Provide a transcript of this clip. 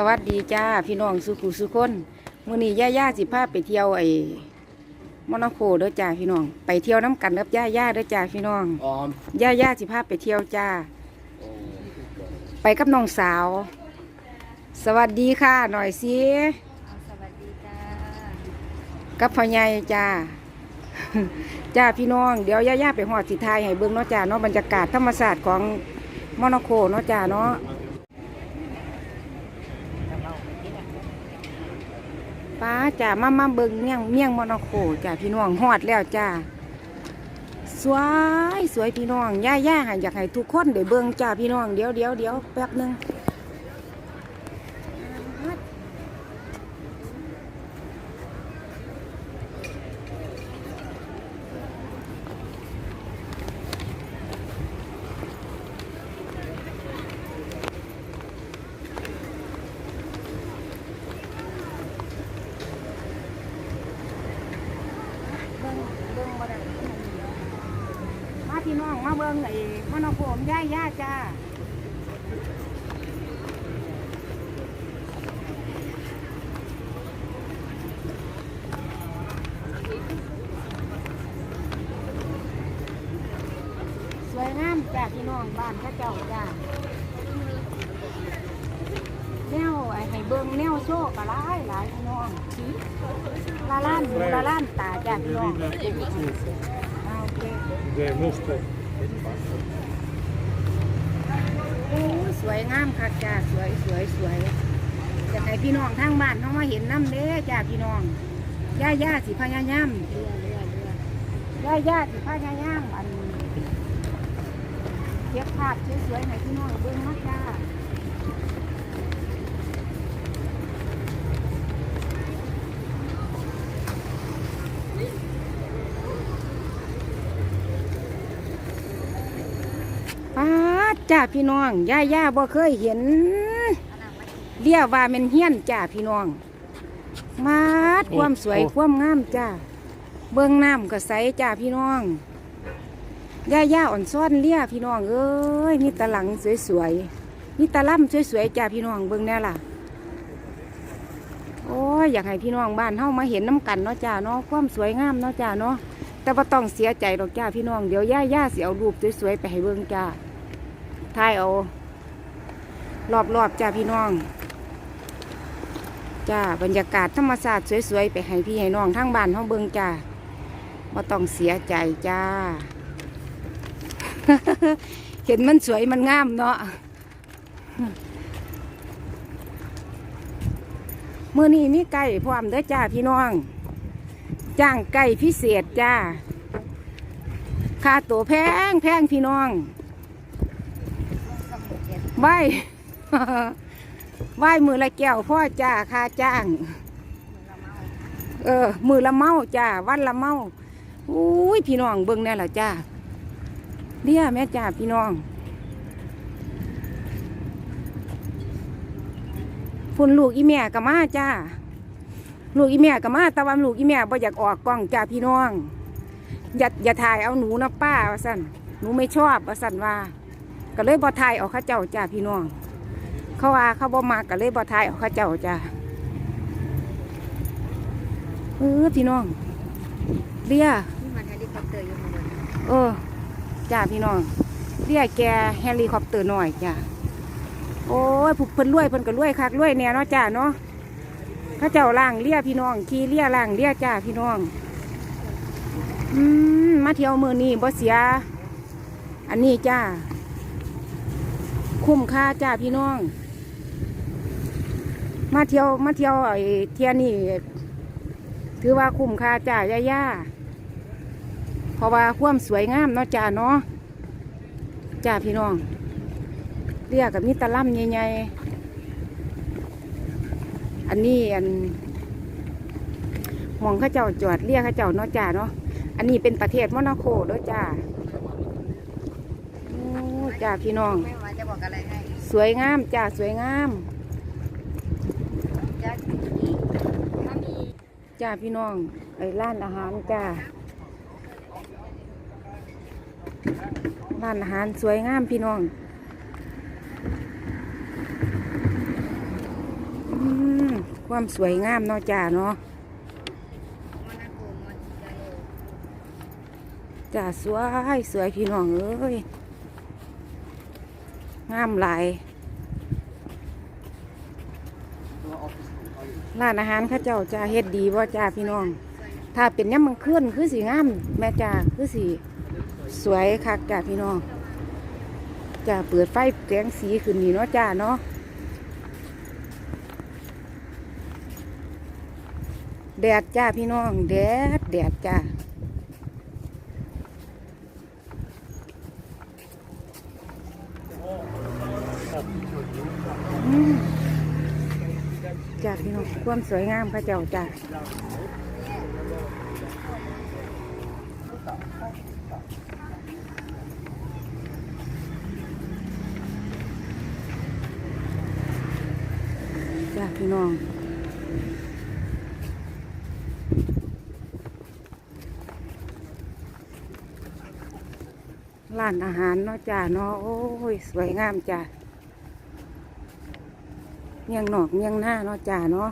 สวัสดีจ้าพี่น้องสุขุสุคนมื้อนี้ย่าย่าสิพาไปเที่ยวไอ้มอนาโคเด้อจ้าพี่น้อง ไปเที่ยวน้ำกันกับย่าย่าเด้อจ้าพี่น้องออมย่าย่าสิพาไปเที่ยวจ้า ไปกับน้องสาว สวัสดีค่ะ หน่อยสิสวัสดีจ้ากับพ่อใหญ่จ้าจ้าพี่น้องเดี๋ยวย่าย่าไปหอดสิทายให้เบิ่งเนาะจ้าเนาะบรรยากาศธรรมศาสตร์ของมอนาโคเนาะจ้าเนาะ ป้าจ้ามามาเบิงเมี่ยงเมี่ยงมอนโคจ้าพี่น้องหอดแล้วจ้าสวยสวยพี่น้องย่าย่าอยากให้ทุกคนได้เบิงจ้าพี่น้องเดี๋ยวเดี๋ยวเดี๋ยวแป๊บนึงเบิงเบิงมาได้มาพี่น้อง มาเบิงไอ้มอนาโคมย่าย่าจ้าสวยงามจ้าพี่น้องบ้านเข้าเจ้าจ้าแนวไอ้ให้เบิงแนวโชคก็หลายหลายพี่น้องละล้านหูละล้านตาจ้าพี่น้องอ่า โอ้สวยงามค่ะจ้าสวยสวยสวยอยากให้พี่น้องทางบ้านเขามาเห็นน้ำเด้จ้าพี่น้องย่าย่าสิพญายามย่าย่าสิพญายามอันเก็บภาพสวยๆให้พี่น้องเบิ่งมากจ้าป้า ดจ้าพี่น้องย่าย่าบ่เคยเห็นเรียกว่าเป็นเฮี้ยนจ้าพี่น้อง มาดความสวยความงามจ้าเบื้องน้ำก็ใสจ้าพี่น้องย่าย่าอ่อนซ่อนเลี้ยพี่น้องเอ้ยมีตะหลังสวยๆมีตะล่ำสวยๆจ้าพี่น้องเบื้องแน่ล่ะโอ้ยอยากให้พี่น้องบ้านเฮามาเห็นน้ำกันเนาะจ้าเนาะความสวยงามเนาะจ้าเนาะแต่ว่าต้องเสียใจดอกจ้าพี่น้องเดี๋ยวย่าย่าสิเอารูปสวยๆไปให้เบิ่งจ้า ถ่ายเอา รอบๆจ้าพี่น้อง จ้าบรรยากาศธรรมศาตร์สวยๆ ไปให้พี่ให้น้องทั้งบ้านห้งเบิงจ้าว่ต้องเสียใจจ้า เห็นมันสวยมันงามเนาะเมื่อนี้มีไก่พร้อมเด้อจ้าพี่น้อง จ้างไก่พิเศษจ้าค่าตัวแพงแพงพี่น้อง ไหวไหวมือละแก้วพ่อจ้าค่าจ้าง เออ มือละเมาจ้าวันละเมาอุ้ยพี่น้องเบิ่งแน่ละจ้าเรียแม่จ้าพี่น้องพุ่นลูกอีแม่กับมาจ้าลูกอีแม่กับมาตะวันลูกอีแม่บ่อยากออกกล้องจ้าพี่น้อง อย่าอย่าถ่ายเอาหนูนะป้าว่าสั่นหนูไม่ชอบว่าสั่นว่า ก็เลยบ่ถ่ายเอาเข้าเจ้าจ้าพี่น้อง เขาว่าเขาบ่มาก็เลยบ่ถ่ายเอาเข้าเจ้าจ้าเออพี่น้องเรียนี่มันเฮลิคอปเตอร์อยู่ข้างบนเออจ้าพี่น้องเรียแกเฮลิคอปเตอร์หน่อยจ้าโอ้ยผู้เพิ่นรวยเพิ่นก็รวยคักรวยแน่เนาะจ้าเนาะข้าเจ้าล่างเรียพี่น้องขี่เรียล่างเรียจ้าพี่น้องอืมมาเที่ยวมือนี้บ่เสีย อันนี้จ้า คุ้มค่าจ้าพี่น้อง มาเที่ยวมาเที่ยวไอ้เที่ยนี่ถือว่าคุ้มค่าจ้าย่าย่าเพราะว่าความสวยงามเนาะจ้าเนาะจ้าพี่น้องเรียกกับมีตะล่ำใหญ่ๆอันนี้อันมองข้าเจ้าจอดเรียกข้าเจ้าเนาะจ้าเนาะอันนี้เป็นประเทศมอนาโคเด้อจ้าโอ้จ้าพี่น้อง อกอะไรให้สวยงามจ้าสวยงามจะถ้ามีจ้าพี่น้องไอ้ร้านอาหารจ้าร้านอาหารสวยงามพี่น้องความสวยงามเนาะจ้าเนาะมันน่ากลัวมันจะโลจ้าสวยสวยพี่น้องเอ้ย งามหลายร้านอาหารข้าเจ้าจ้าเฮ็ดดีบ่าจ้าพี่น้อง ถ้าเป็นย่ำมันขึ้นคือสีงามแม่จ้าคือสีสวยคักจ้าพี่น้องจ้าเปิดไฟแสงสีขึ้นนี่เนาะจ้าเนาะแดดจ้าพี่น้อง แดดแดดจ้า จ้าพี่น้องความสวยงามเข้าเจ้าจ้าจ้าพี่น้องร้านอาหารเนาะจ้าเนาะโอ้ย สวยงามจ้า เมียงหนอกเมียงหน้าเนาะจ่าเนาะ